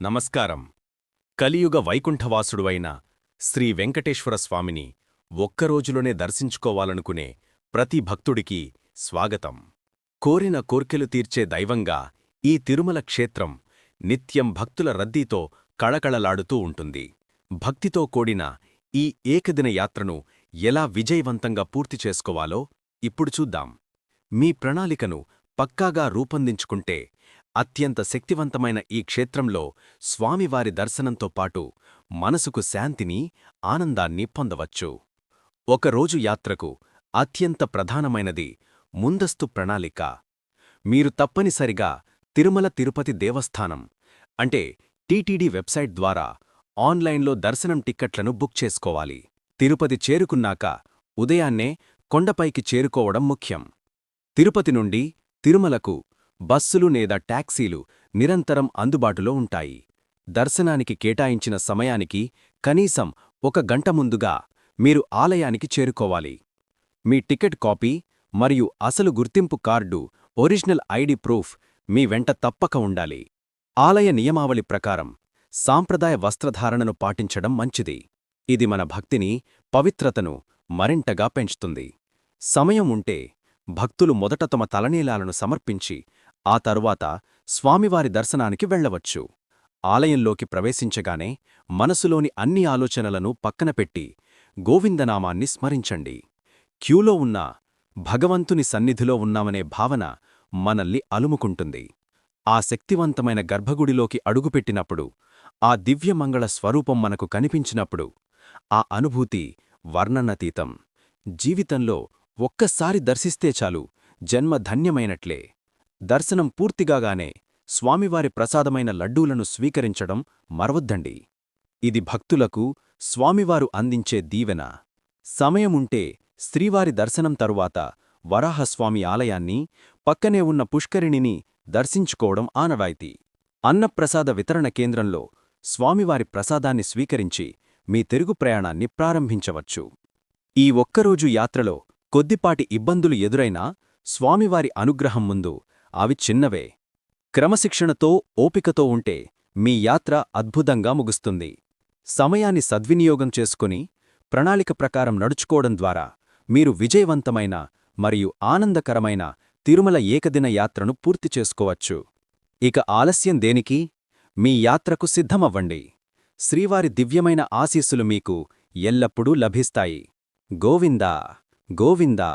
నమస్కారం. కలియుగ వైకుంఠవాసుడువైన శ్రీ వెంకటేశ్వర స్వామిని ఒక్కరోజులోనే దర్శించుకోవాలనుకునే ప్రతి భక్తుడికి స్వాగతం. కోరిన కోర్కెలు తీర్చే దైవంగా ఈ తిరుమల క్షేత్రం నిత్యం భక్తుల రద్దీతో కళకళలాడుతూ ఉంటుంది. భక్తితో కూడిన ఈ ఏకదిన యాత్రను ఎలా విజయవంతంగా పూర్తి చేసుకోవాలో ఇప్పుడు చూద్దాం. మీ ప్రణాళికను పక్కాగా రూపొందించుకుంటే అత్యంత శక్తివంతమైన ఈ క్షేత్రంలో స్వామివారి దర్శనంతో పాటు మనసుకు శాంతిని ఆనందాన్ని పొందవచ్చు. ఒకరోజు యాత్రకు అత్యంత ప్రధానమైనది ముందస్తు ప్రణాళిక. మీరు తప్పనిసరిగా తిరుమల తిరుపతి దేవస్థానం అంటే టీటీడీ వెబ్సైట్ ద్వారా ఆన్లైన్లో దర్శనం టిక్కెట్లను బుక్ చేసుకోవాలి. తిరుపతి చేరుకున్నాక ఉదయాన్నే కొండపైకి చేరుకోవడం ముఖ్యం. తిరుపతి నుండి తిరుమలకు బస్సులు లేదా టాక్సీలు నిరంతరం అందుబాటులో ఉంటాయి. దర్శనానికి కేటాయించిన సమయానికి కనీసం ఒక గంట ముందుగా మీరు ఆలయానికి చేరుకోవాలి. మీ టికెట్ కాపీ మరియు అసలు గుర్తింపు కార్డు ఒరిజినల్ ఐడి ప్రూఫ్ మీ వెంట తప్పక ఉండాలి. ఆలయ నియమావళి ప్రకారం సాంప్రదాయ వస్త్రధారణను పాటించడం మంచిది. ఇది మన భక్తిని పవిత్రతను మరింతగా పెంచుతుంది. సమయం ఉంటే భక్తులు మొదట తమ తలనీలాలను సమర్పించి ఆ తరువాత స్వామివారి దర్శనానికి వెళ్ళవచ్చు. ఆలయంలోకి ప్రవేశించగానే మనసులోని అన్ని ఆలోచనలను పక్కనపెట్టి గోవిందనామాన్ని స్మరించండి. క్యూలో ఉన్న భగవంతుని సన్నిధిలో ఉన్నామనే భావన మనల్ని అలుముకుంటుంది. ఆ శక్తివంతమైన గర్భగుడిలోకి అడుగుపెట్టినప్పుడు ఆ దివ్యమంగళ స్వరూపం మనకు కనిపించినప్పుడు ఆ అనుభూతి వర్ణనతీతం. జీవితంలో ఒక్కసారి దర్శిస్తే చాలు జన్మ ధన్యమైనట్లే. దర్శనం పూర్తిగాగానే స్వామివారి ప్రసాదమైన లడ్డూలను స్వీకరించడం మరవద్దండి. ఇది భక్తులకు స్వామివారు అందించే దీవెన. సమయముంటే శ్రీవారి దర్శనం తరువాత వరాహస్వామి ఆలయాన్ని పక్కనే ఉన్న పుష్కరిణిని దర్శించుకోవడం ఆనవాయితీ. అన్నప్రసాద వితరణ కేంద్రంలో స్వామివారి ప్రసాదాన్ని స్వీకరించి మీ తిరుగు ప్రయాణాన్ని ప్రారంభించవచ్చు. ఈ ఒక్కరోజు యాత్రలో కొద్దిపాటి ఇబ్బందులు ఎదురైనా స్వామివారి అనుగ్రహం ముందు అవి చిన్నవే. క్రమశిక్షణతో ఓపికతో ఉంటే మీ యాత్ర అద్భుతంగా ముగుస్తుంది. సమయాన్ని సద్వినియోగం చేసుకుని ప్రణాళిక ప్రకారం నడుచుకోవడం ద్వారా మీరు విజయవంతమైన మరియు ఆనందకరమైన తిరుమల ఏకదిన యాత్రను పూర్తి చేసుకోవచ్చు. ఇక ఆలస్యం దేనికి? మీ యాత్రకు సిద్ధమవ్వండి. శ్రీవారి దివ్యమైన ఆశీస్సులు మీకు ఎల్లప్పుడూ లభిస్తాయి. గోవిందా! గోవిందా!